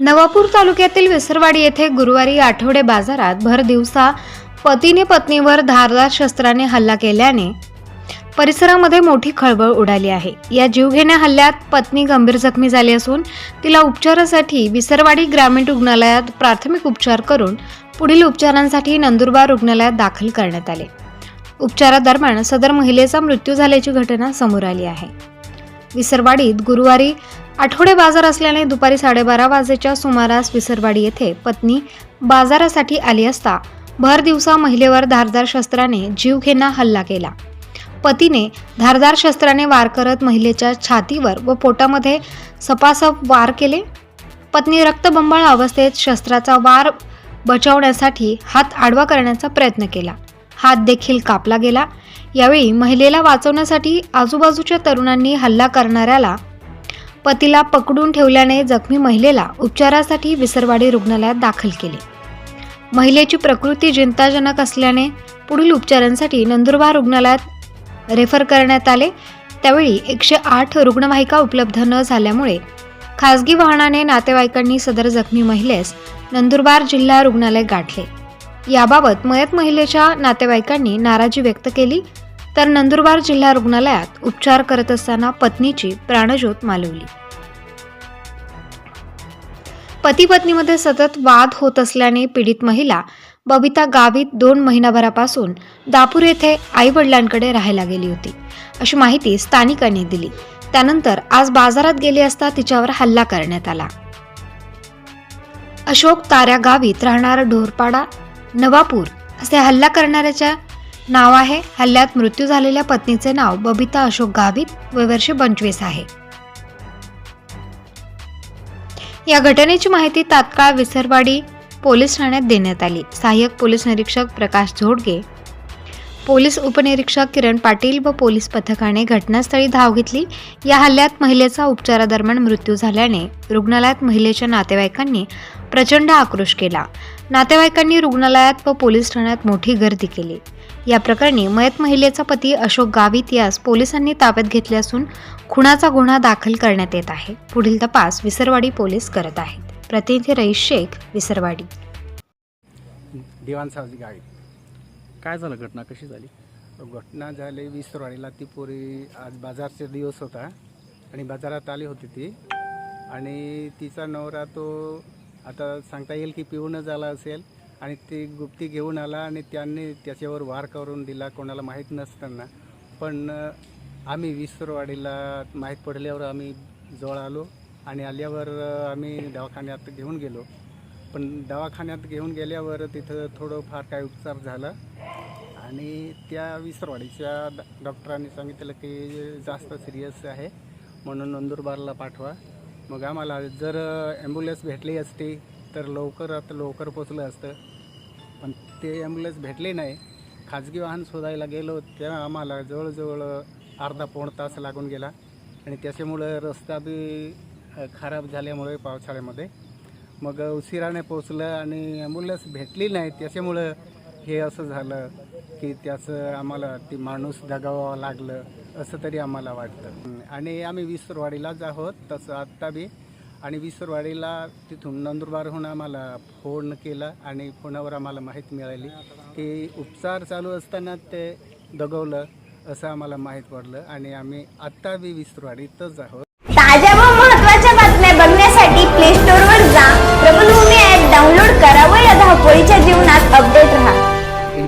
नवापूर तालुक्यातील विसरवाडी येथे गुरुवारी आठवडे बाजारात भर दिवसा पतीने पत्नीवर धारदार शस्त्राने हल्ला केल्याने परिसरामध्ये मोठी खळबळ उडाली आहे. या जीवघेण्या हल्ल्यात पत्नी गंभीर जखमी झाली असून तिला उपचारासाठी विसरवाडी ग्रामीण रुग्णालयात प्राथमिक उपचार करून पुढील उपचारांसाठी नंदुरबार रुग्णालयात दाखल करण्यात आले. उपचारादरम्यान सदर महिलेचा मृत्यू झाल्याची घटना समोर आली आहे. विसरवाडीत गुरुवारी आठवडे बाजार असल्याने दुपारी साडेबारा वाजेच्या सुमारास विसरवाडी येथे पत्नी बाजारासाठी आली असता भर दिवसा महिलेवर धारदार शस्त्राने जीवघेणा हल्ला केला. पतीने धारदार शस्त्राने वार करत महिलेच्या छातीवर व पोटामध्ये सपासप वार केले. पत्नी रक्तबंबाळ अवस्थेत शस्त्राचा वार बचावण्यासाठी हात आडवा करण्याचा प्रयत्न केला. हात देखील कापला गेला. यावेळी महिलेला वाचवण्यासाठी आजूबाजूच्या तरुणांनी हल्ला करणाऱ्याला पतीला पकडून ठेवल्याने जखमी महिलेला उपचारासाठी विसरवाडी रुग्णालयात दाखल केले. महिलेची प्रकृती चिंताजनक असल्याने पुढील उपचारांसाठी नंदुरबार रुग्णालयात रेफर करण्यात आले. त्यावेळी एकशे आठ रुग्णवाहिका उपलब्ध न झाल्यामुळे खासगी वाहनाने नातेवाईकांनी सदर जखमी महिलेस नंदुरबार जिल्हा रुग्णालय गाठले. याबाबत मयत महिलेच्या नातेवाईकांनी नाराजी व्यक्त केली तर नंदुरबार जिल्हा रुग्णालयात उपचार करत असताना पत्नीची प्राणज्योत मालवली. पती पत्नीमध्ये सतत वाद होत असल्याने पीडित महिला बबिता गावित दोन महिनाभरापासून दापूर येथे आई वडिलांकडे राहायला गेली होती. अशी माहिती स्थानिकांनी दिली. त्यानंतर आज बाजारात गेली असता तिच्यावर हल्ला करण्यात आला. अशोक ताऱ्या गावीत राहणारा ढोरपाडा नवापूर असे हल्ला करणाऱ्याच्या नाव आहे. हल्ल्यात मृत्यू झालेल्या पत्नीचे नाव बबिता अशोक गावित वय वर्ष पंचवीस आहे. या घटनेची माहिती तात्काळ विसरवाडी पोलीस ठाण्यात देण्यात आली. सहाय्यक पोलीस निरीक्षक प्रकाश झोडगे पोलीस उपनिरीक्षक किरण पाटील व पोलीस पथकाने घटनास्थळी धाव घेतली. या हल्ल्यात महिलेचा उपचारादरम्यान मृत्यू झाल्याने रुग्णालयात महिलेच्या नातेवाईकांनी प्रचंड आक्रोश केला. नातेवाईकांनी रुग्णालयात व पोलीस ठाण्यात मोठी गर्दी केली. या प्रकरणी मयत महिलेचा पती अशोक गावित यास पोलिसांनी ताब्यात घेतले असून खुनाचा गुन्हा दाखल करण्यात येत आहे. पुढील तपास विसरवाडी पोलीस करत आहेत. प्रतिनिधी रईस शेख विसरवाडी. सावजी गावी काय झालं घटना? कशी झाली? घटना झाली विसरवाडीला. ती पोरी आज बाजारचा दिवस होता आणि बाजारात आली होती ती. आणि तिचा नवरा तो आता सांगता येईल की पिऊन झाला असेल. आणि ती गुप्ती घेऊन आला आणि त्यांनी त्याच्यावर वार करून दिला कोणाला माहीत नसताना. पण आम्ही विसरवाडीला माहीत पडल्यावर आम्ही जवळ आलो आणि आल्यावर आम्ही दवाखान्यात घेऊन गेलो. पण दवाखान्यात घेऊन गेल्यावर तिथं थोडं फार काय उपचार झाला आणि त्या विसरवाडीच्या ड डॉक्टरांनी सांगितलं की जास्त सिरियस आहे म्हणून नंदुरबारला पाठवा. मग आम्हाला जर ॲम्ब्युलन्स भेटली असती तर लवकरात लवकर पोचलं असतं. पण ते ॲम्ब्युलन्स भेटले नाही. खाजगी वाहन शोधायला गेलो तेव्हा आम्हाला जवळजवळ अर्धा पाऊण तास लागून गेला. आणि त्याच्यामुळं रस्ता बी खराब झाल्यामुळे पावसाळ्यामध्ये. मग उशिराने पोचलं आणि ॲम्ब्युलन्स भेटली नाही. त्याच्यामुळं हे असं झालं की त्याचं आम्हाला ती माणूस दगावावं लागलं असं तरी आम्हाला वाटतं. आणि आम्ही विसरवाडीलाच आहोत तसं आत्ता बी आणि विसरवाडीला तिथून नंदुरबारहून आम्हाला फोन केला आणि फोनावर आम्हाला माहीत मिळाली की उपचार चालू असताना ते दगवलं असं आम्हाला माहीत पडलं आणि आम्ही आत्ता बी विसरवाडीतच आहोत. ताज्या व महत्त्वाच्या बातम्या बघण्यासाठी प्ले स्टोअर वर जा. प्रबलभूमी ऍप डाउनलोड करा व या धावपळीच्या जीवनात अपडेट राहा.